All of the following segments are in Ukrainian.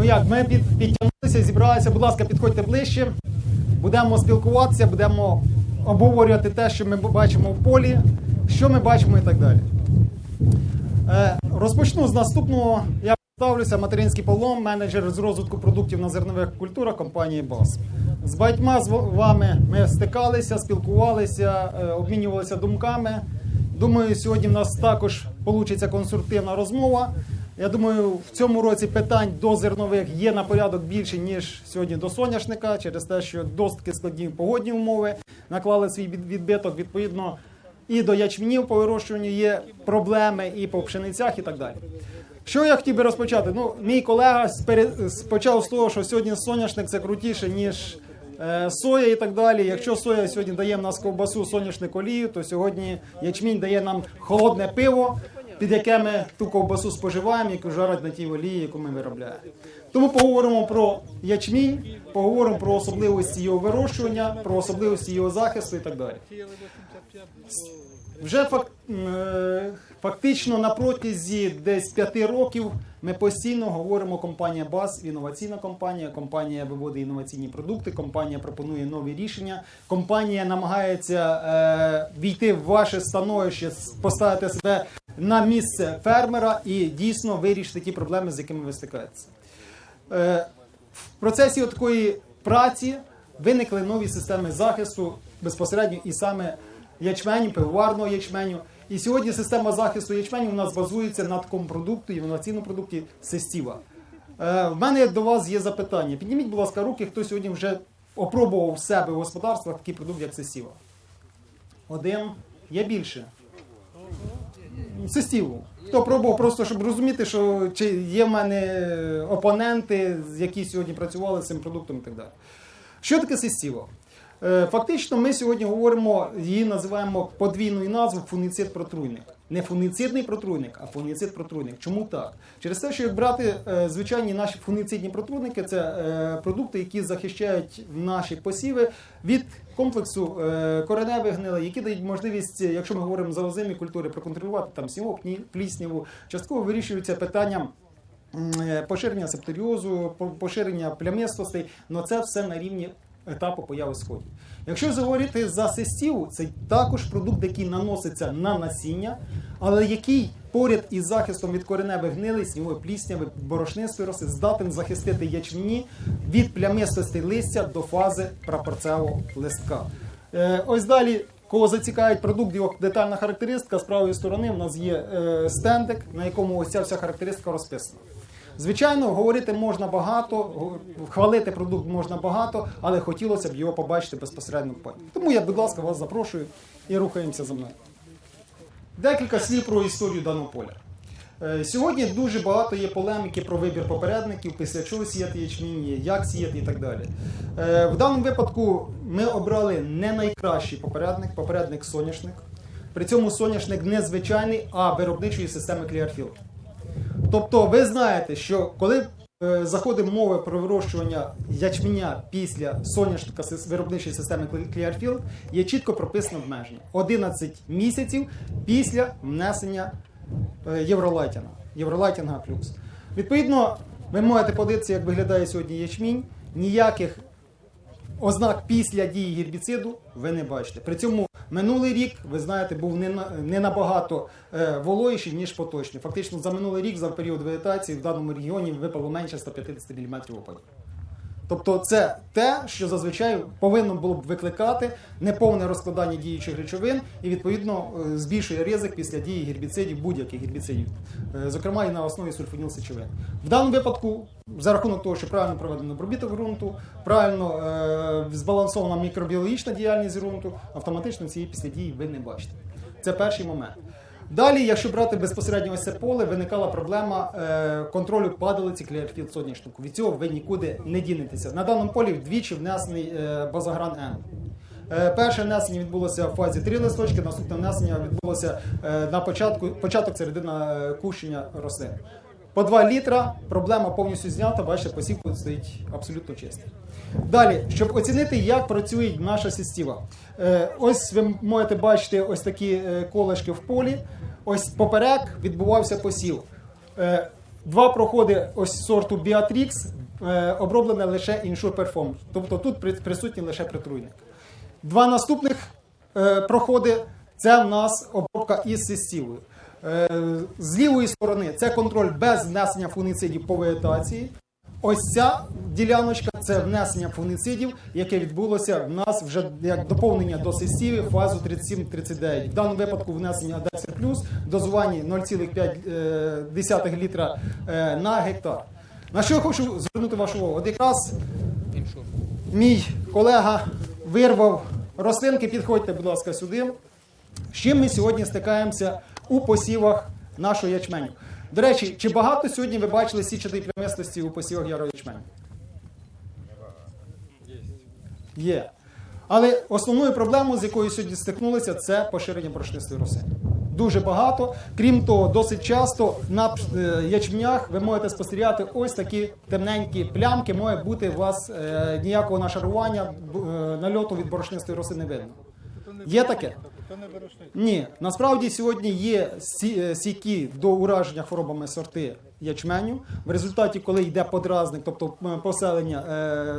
Ну як, ми під, підтягнулися, зібралися, будь ласка, підходьте ближче. Будемо спілкуватися, будемо обговорювати те, що ми бачимо в полі, що ми бачимо і так далі. Е, розпочну з наступного. Я представлюся, материнський Павло, менеджер з розвитку продуктів на зернових культурах компанії БАС. З багатьма з вами ми стикалися, спілкувалися, е, обмінювалися думками. Думаю, сьогодні в нас також вийде конструктивна розмова. Я думаю, в цьому році питань до зернових є на порядок більше, ніж сьогодні до соняшника, через те, що досить складні погодні умови наклали свій відбиток. Відповідно, і до ячменів по вирощуванню є проблеми, і по пшеницях, і так далі. Що я хотів би розпочати? Ну, мій колега спере- почав з того, що сьогодні соняшник це крутіше, ніж е, соя і так далі. Якщо соя сьогодні дає в нас ковбасу, соняшник олію, то сьогодні ячмінь дає нам холодне пиво, під яке ми ту ковбасу споживаємо, яку жарять на тій олії, яку ми виробляємо. Тому поговоримо про ячмінь, поговоримо про особливості його вирощування, про особливості його захисту і так далі. Вже е, фактично на протязі десь п'яти років ми постійно говоримо компанія БАС, інноваційна компанія, компанія виводить інноваційні продукти, компанія пропонує нові рішення, компанія намагається е, війти в ваше становище, поставити себе на місце фермера і дійсно вирішити ті проблеми, з якими ви стикаєтеся. Е, в процесі такої праці виникли нові системи захисту безпосередньо і саме ячменю, пивоварного ячменю. І сьогодні система захисту ячменю у нас базується на такому продукті, інноваційному продукті Сестіва. Е, в мене до вас є запитання. Підніміть, будь ласка, руки, хто сьогодні вже опробував в себе в господарствах такий продукт, як Сестіва. Один. Є більше. Сестіву. Хто пробував просто, щоб розуміти, що чи є в мене опоненти, які сьогодні працювали з цим продуктом і так далі. Що таке сестіво? Е, Фактично, ми сьогодні говоримо, її називаємо подвійною назвою фуніцид протруйник. Не фуніцидний протруйник, а фуніцид протруйник. Чому так? Через те, що брати е, звичайні наші фуніцидні протруйники, це е, продукти, які захищають наші посіви від комплексу кореневих гнилей, які дають можливість, якщо ми говоримо за озимі культури, проконтролювати там сівок, ні- плісняву. Частково вирішується питання е, поширення септоріозу, по- поширення плямистостей, але це все на рівні етапу появи сходів. Якщо заговорити за сестіву, це також продукт, який наноситься на насіння, але який поряд із захистом від кореневих гнилей, снівої плісняви, борошнистої роси, здатен захистити ячмені від плямистостей листя до фази прапорцевого листка. Е, ось далі Кого зацікавить продукт, його детальна характеристика, з правої сторони в нас є е, стендик, на якому ось ця вся характеристика розписана. Звичайно, говорити можна багато, хвалити продукт можна багато, але хотілося б його побачити безпосередньо. Тому я, будь ласка, вас запрошую і рухаємося за мною. Декілька слів про історію даного поля. Е, Сьогодні дуже багато є полеміки про вибір попередників, після чого сіяти ячмінь, як сіяти і так далі. Е, В даному випадку ми обрали не найкращий попередник, попередник соняшник. При цьому соняшник не звичайний, а виробничої системи Clearfield. Тобто ви знаєте, що коли е, заходить мова про вирощування ячменя після соняшника виробничої системи Cle- Clearfield, є чітко прописано обмеження 11 місяців після внесення е, євролайтінга, євролайтінга плюс. Відповідно, ви можете подивитися, як виглядає сьогодні ячмінь. Ніяких ознак після дії гербіциду ви не бачите. При цьому минулий рік, ви знаєте, був не, на- не набагато е, вологіший, ніж поточний. Фактично за минулий рік, за період вегетації, в даному регіоні випало менше 150 мм опадів. Тобто це те, що зазвичай повинно було б викликати неповне розкладання діючих речовин і відповідно е, збільшує ризик після дії гербіцидів, будь-яких гербіцидів, Е, зокрема і на основі сульфонілсечовин. В даному випадку, за рахунок того, що правильно проведено обробіток ґрунту, правильно е, збалансована мікробіологічна діяльність ґрунту, автоматично цієї після дії ви не бачите. Це перший момент. Далі, якщо брати безпосередньо ось це поле, виникала проблема е, контролю падалиці кліарфіл соняшнику. Від цього ви нікуди не дінетеся. На даному полі вдвічі внесений е, базагран М. Е, перше внесення відбулося в фазі 3 листочки, наступне внесення відбулося на початку, початок середина кущення рослин. По 2 літра, проблема повністю знята, бачите, посівку стоїть абсолютно чистий. Далі, щоб оцінити, як працює наша система. Е, ось ви можете бачити ось такі е, колешки в полі. Ось поперек відбувався посів. Е, Два проходи ось сорту е, оброблене лише Insure Perform. Тобто тут при- присутній лише притруйник. Два наступних проходи це в нас обробка із сестівою. Е, з лівої сторони це контроль без внесення фунгіцидів по вегетації. Ось ця діляночка це внесення фунгіцидів, яке відбулося в нас вже як доповнення до сесії фазу 37-39. В даному випадку внесення Адексер Плюс в 0,5 літра е, на гектар. На що я хочу звернути вашу увагу? От якраз мій колега вирвав рослинки, підходьте, будь ласка, сюди. З чим ми сьогодні стикаємося у посівах нашого ячменю? До речі, чи багато сьогодні ви бачили січатої плямистості у посівах ярого? Є. Але основною проблемою, з якою сьогодні стикнулися, це поширення борошнистої роси. Дуже багато. Крім того, досить часто на е, ячменях ви можете спостерігати ось такі темненькі плямки. Має бути у вас е, ніякого нашарування, е, нальоту від борошнистої роси не видно. Є таке? Ні, насправді сьогодні є е, сіки до ураження хворобами сорти ячменю. В результаті, коли йде подразник, тобто поселення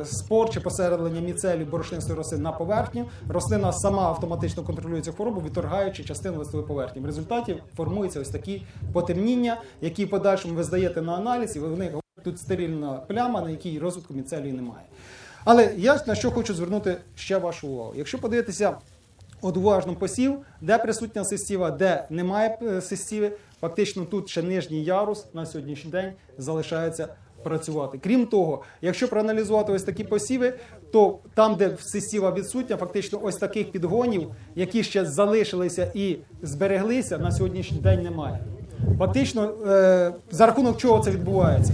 е, спор чи поселення міцелів борошнистої роси на поверхню, рослина сама автоматично контролює цю хворобу, відторгаючи частину листової поверхні. В результаті формуються ось такі потемніння, які в подальшому ви здаєте на аналіз, і вони тут стерильна пляма, на якій розвитку міцелії немає. Але я на що хочу звернути ще вашу увагу. Якщо подивитися От уважно посів, де присутня сестіва, де немає е, сестіви, фактично тут ще нижній ярус на сьогоднішній день залишається працювати. Крім того, якщо проаналізувати ось такі посіви, то там, де сестіва відсутня, фактично ось таких підгонів, які ще залишилися і збереглися, на сьогоднішній день немає. Фактично, е, за рахунок чого це відбувається?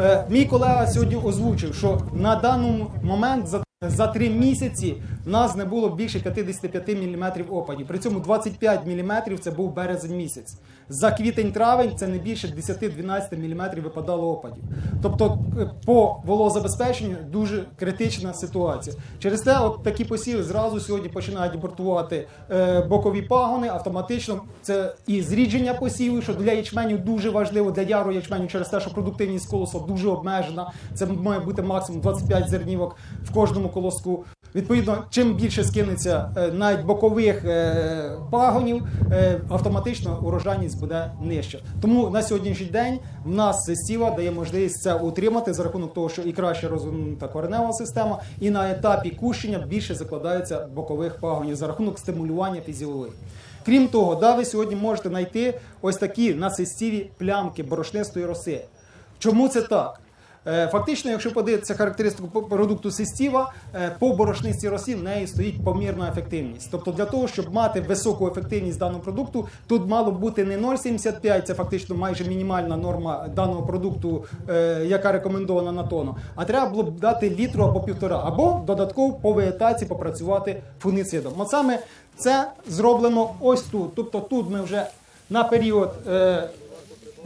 Е, мій колега сьогодні озвучив, що на даний момент за за три місяці в нас не було більше 55 мм опадів. При цьому 25 мм це був березень місяць. За квітень-травень це не більше 10-12 мм випадало опадів. Тобто е, по волозабезпеченню дуже критична ситуація. Через те, от такі посіви зразу сьогодні починають абортувати е, бокові пагони. Автоматично це і зрідження посівів, що для ячменю дуже важливо, для яру ячменю через те, що продуктивність колоса дуже обмежена. Це має бути максимум 25 зернівок в кожному колоску. Відповідно, чим більше скинеться е, навіть бокових е, пагонів, е, автоматично урожайність буде нижча. Тому на сьогоднішній день в нас сіва дає можливість це утримати за рахунок того, що і краще розвинута коренева система, і на етапі кущення більше закладаються бокових пагонів за рахунок стимулювання фізіології. Крім того, да, ви сьогодні можете знайти ось такі на плямки борошнистої роси. Чому це так? Е, Фактично, якщо подивитися характеристику продукту Сестіва, е, по борошнистій росі в неї стоїть помірна ефективність. Тобто для того, щоб мати високу ефективність даного продукту, тут мало бути не 0,75, це фактично майже мінімальна норма даного продукту, е, яка рекомендована на тонну, а треба було б дати літру або півтора, або додатково по вегетації попрацювати фунгіцидом. От саме це зроблено ось тут. Тобто тут ми вже на період.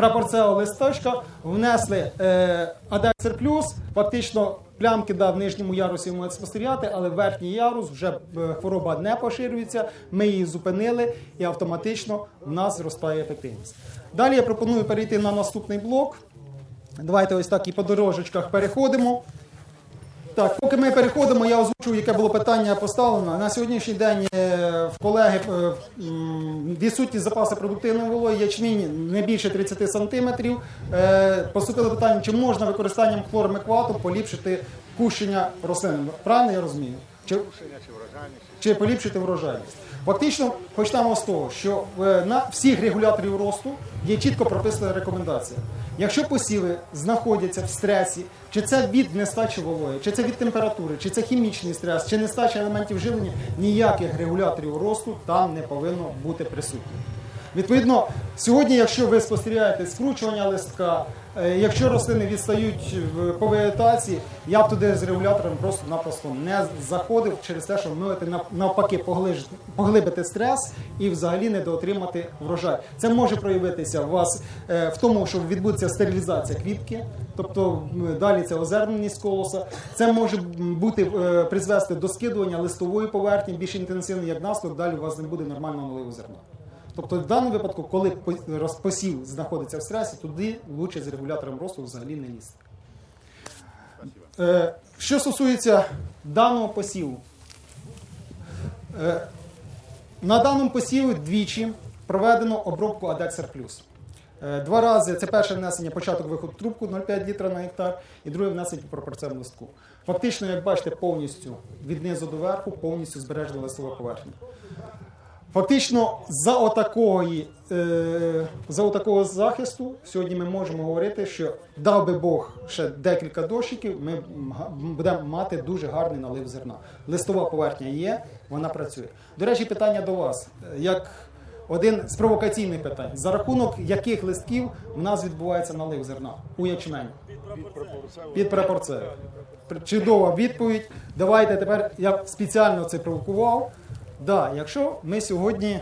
Е, прапорцевого листочка внесли е, Адексер Плюс. Фактично плямки да, в нижньому ярусі можуть спостерігати, але верхній ярус вже е, хвороба не поширюється. Ми її зупинили і автоматично в нас зростає ефективність. Далі я пропоную перейти на наступний блок. Давайте ось так і по дорожечках переходимо. Так, поки ми переходимо, я озвучу, яке було питання поставлено. На сьогоднішній день е, в колеги е, відсутні запаси продуктивного вологи, ячмінь не більше 30 сантиметрів. Е, Поступило питання, чи можна використанням хлормеквату поліпшити кущення рослин. Правильно я розумію? Чи, чи поліпшити врожайність? Фактично, почнемо з того, що е, на всіх регуляторів росту є чітко прописана рекомендація. Якщо посіви знаходяться в стресі, чи це від нестачі вологи, чи це від температури, чи це хімічний стрес, чи нестача елементів живлення, ніяких регуляторів росту там не повинно бути присутнім. Відповідно, сьогодні, якщо ви спостерігаєте скручування листка, е, якщо рослини відстають по вегетації, я б туди з регулятором просто-напросто не заходив через те, що можете навпаки поглибити стрес і взагалі не доотримати врожай. Це може проявитися у вас е, в тому, що відбудеться стерилізація квітки, тобто далі це озерненість колоса. Це може бути е, призвести до скидування листової поверхні більш інтенсивно, як наслідок, далі у вас не буде нормального наливу зерна. Тобто в даному випадку, коли по- розпосів знаходиться в стресі, туди лучше з регулятором росту взагалі не лізти. Е, Що стосується даного посіву, Е, на даному посіві двічі проведено обробку Адексер Плюс. Е, Два рази це перше внесення початок виходу трубку 0,5 літра на гектар, і друге внесення по листку. Фактично, як бачите, повністю від низу до верху, повністю збережена листова поверхня. Фактично, за отакої, е, за отакого захисту сьогодні ми можемо говорити, що дав би Бог ще декілька дощиків, ми будемо мати дуже гарний налив зерна. Листова поверхня є, вона працює. До речі, питання до вас. Як один з провокаційних питань: за рахунок яких листків в нас відбувається налив зерна у ячмені? Під прапорцею. Чудова відповідь. Давайте тепер я спеціально це провокував. Да, якщо ми сьогодні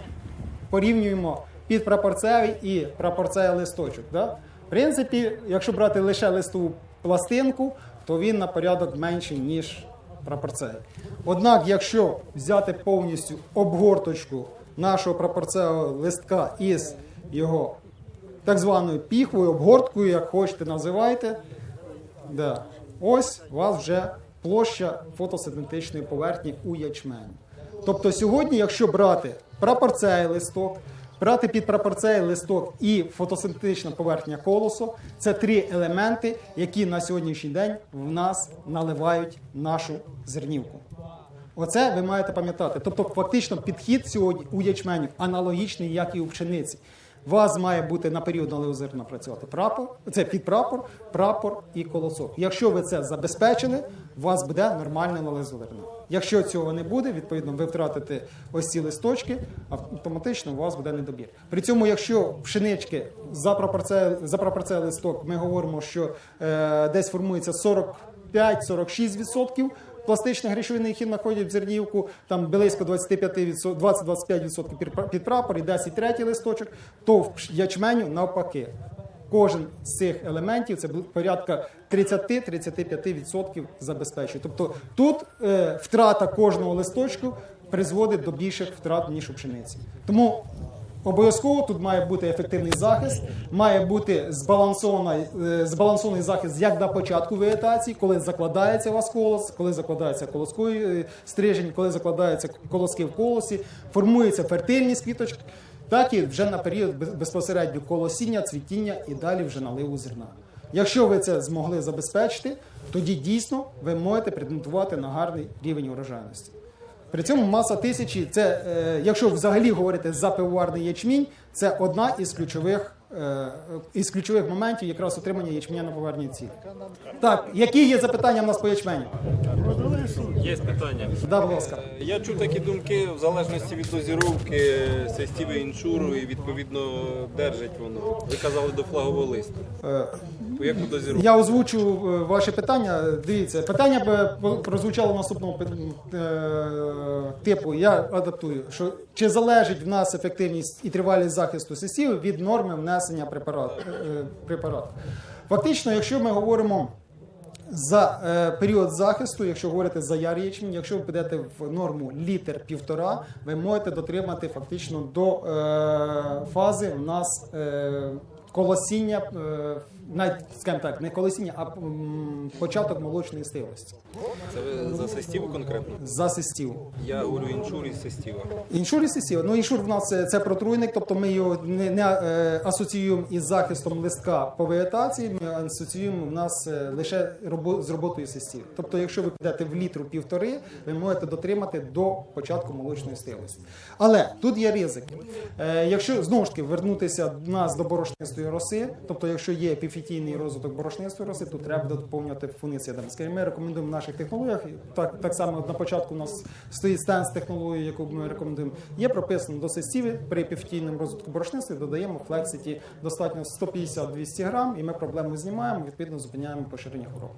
порівнюємо під прапорцевий і прапорцевий листочок, да? в принципі, якщо брати лише листову пластинку, то він на порядок менший, ніж прапорцевий. Однак, якщо взяти повністю обгорточку нашого прапорцевого листка із його так званою піхвою, обгорткою, як хочете називайте, Да. Ось у вас вже площа фотосинтетичної поверхні у ячмені. Тобто сьогодні, якщо брати прапорцей листок, брати під прапорцей листок і фотосинтетична поверхня колосу, це три елементи, які на сьогоднішній день в нас наливають нашу зернівку. Оце ви маєте пам'ятати. Тобто, фактично, підхід сьогодні у ячменю аналогічний, як і у пшениці. Вас має бути на період наливу зерна працювати прапор, це підпрапор, прапор і колосок. Якщо ви це забезпечили, у вас буде нормальне налив. Якщо цього не буде, відповідно, ви втратите ось ці листочки, автоматично у вас буде недобір. При цьому, якщо пшенички за за пропорцей листок, ми говоримо, що е, десь формується 45-46%, пластичних речовин, які знаходять в зернівку, там близько 25%, 20-25% під- прапор і 10 третій листочок, то в ячменю навпаки. Кожен з цих елементів це порядка 30-35% забезпечує. Тобто тут е, втрата кожного листочку призводить до більших втрат, ніж у пшениці. Тому Обов'язково тут має бути ефективний захист, має бути збалансований, е, збалансований захист як на початку вегетації, коли закладається у вас колос, коли закладається колосковий е, стрижень, коли закладаються колоски в колосі, формується фертильність квіточок, так і вже на період безпосередньо колосіння, цвітіння і далі вже наливу зерна. Якщо ви це змогли забезпечити, тоді дійсно ви можете претендувати на гарний рівень урожайності. При цьому маса тисячі, це, е, якщо взагалі говорити за пивоварний ячмінь, це одна із ключових, е, із ключових моментів якраз отримання ячменя на поверній цілі. Так, які є запитання в нас по ячменю? Є питання. Да, будь ласка. Я чув такі думки в залежності від дозіровки систіви іншуру і відповідно держить воно. Ви казали до флагового листу. Е, Яку дозіровку? Я озвучу е, ваше питання. Дивіться, питання б прозвучало наступного е, типу. Я адаптую, що чи залежить в нас ефективність і тривалість захисту сесів від норми внесення е, препарату. Фактично, якщо ми говоримо за е, період захисту, якщо говорити за яр ячмінь, якщо ви підете в норму літер півтора, ви можете дотримати фактично до е, фази. У нас е, колосіння, е, навіть, скажімо так, не колосіння, а м, початок молочної стилості Це ви за систіву конкретно? за систів. Я говорю іншур і систіва. Іншур і сесів. Ну, іншур в нас це, це протруйник, тобто ми його не, не е, асоціюємо із захистом листка по вегетації, ми асоціюємо в нас е, лише робо, з роботою сестів. Тобто, якщо ви підете в літру півтори, ви можете дотримати до початку молочної стилості. Але тут є ризик. Е, якщо знову ж таки вернутися до нас до борошнистої роси, тобто, якщо є епіфітійний розвиток борошнистої роси, то треба доповнювати фунгіцидами. Скажімо, ми рекомендуємо в наших технологіях. Так, так само на початку у нас стоїть стенд з технологією, яку ми рекомендуємо. Є прописано до сестіви при епіфітійному розвитку борошнистої додаємо флекситі достатньо 150-200 грам, і ми проблему знімаємо, відповідно зупиняємо поширення хвороби.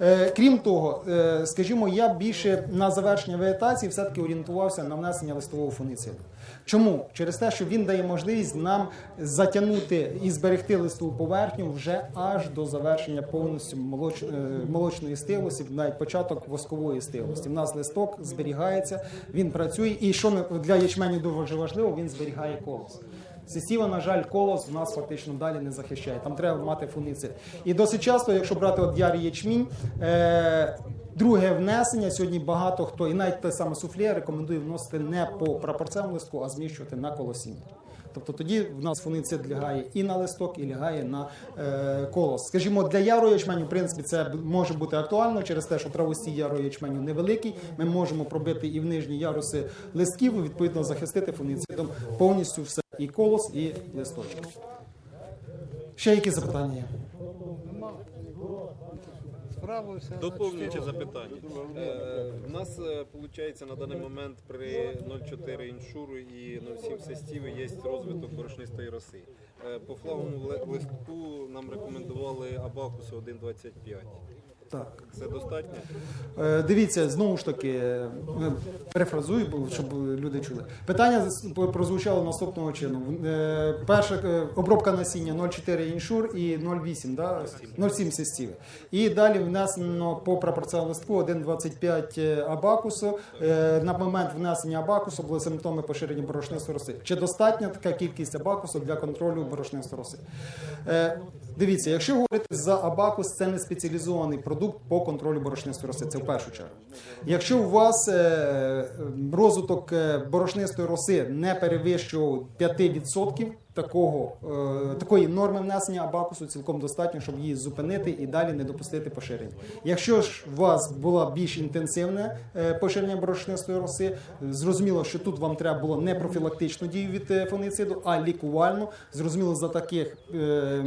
Е, Крім того, е, скажімо, я більше на завершення вегетації все-таки орієнтувався на внесення листового фунгіциду. Чому? Через те, що він дає можливість нам затягнути і зберегти листову поверхню вже аж до завершення повністю молоч, е, молочної стилості, навіть початок воскової стилості. У нас листок зберігається, він працює, і що для ячменю дуже важливо, він зберігає колос. Сесіва, на жаль, колос в нас фактично далі не захищає. Там треба мати фунгіцид. І досить часто, якщо брати от ярий ячмінь, е, друге внесення сьогодні багато хто, і навіть те саме суфлє рекомендує вносити не по прапорцевому листку, а зміщувати на колосіння. Тобто тоді в нас фунгіцид лягає і на листок, і лягає на е, колос. Скажімо, для ярого ячменю, в принципі, це може бути актуально через те, що травостій ярого ячменю невеликий. Ми можемо пробити і в нижні яруси листків, відповідно захистити фунгіцидом повністю все і колос, і листочок. Ще які запитання є? Доповнююче запитання. Е, У нас виходить на даний момент при 0,4 іншуру і 0,7 сестіви є розвиток борошнистої роси. Е, По флаговому листку нам рекомендували Абакусу 1,25. Так. Це достатньо? Е, Дивіться, знову ж таки, е, перефразую, бо- щоб люди чули. Питання з- прозвучало наступного чину. Е, Перша е, обробка насіння 0,4 іншур і 0,8, да? 0,7 сестіви. І далі внесено по пропорціональному листку 1,25 абакусу. Е, На момент внесення абакусу були симптоми поширення борошнистої роси. Чи достатня така кількість абакусу для контролю борошнистої роси? Е, Дивіться, якщо говорити за абакус, це не спеціалізований продукт по контролю борошнистої роси. Це в першу чергу. Якщо у вас е, розвиток е, борошнистої роси не перевищував 5%, такого, е, такої норми внесення абакусу цілком достатньо, щоб її зупинити і далі не допустити поширення. Якщо ж у вас було більш інтенсивне е, поширення борошнистої роси, зрозуміло, що тут вам треба було не профілактичну дію від е, фунгіциду, а лікувальну. Зрозуміло, за таких. е,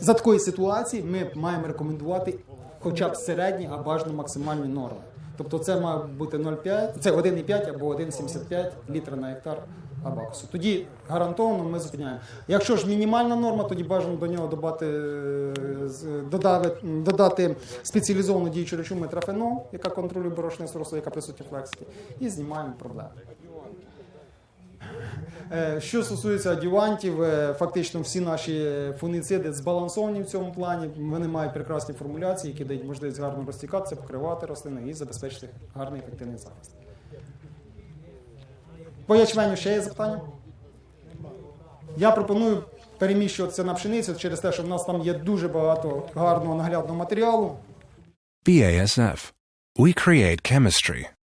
за такої ситуації ми маємо рекомендувати хоча б середні, а бажано максимальні норми. Тобто це має бути 0,5, це 1,5 або 1,75 літра на гектар абакусу. Тоді гарантовано ми зупиняємо. Якщо ж мінімальна норма, тоді бажано до нього додати, е, додати, додати спеціалізовану діючу речову метрафенол, яка контролює борошнисту росу, яка присутня в лексиці, і знімаємо проблему. Е, Що стосується адювантів, е, фактично всі наші фунгіциди збалансовані в цьому плані. Вони мають прекрасні формуляції, які дають можливість гарно розтікатися, покривати рослини і забезпечити гарний ефективний захист. По ячменю ще є запитання? Я пропоную переміщуватися на пшеницю через те, що в нас там є дуже багато гарного наглядного матеріалу. BASF. We create chemistry.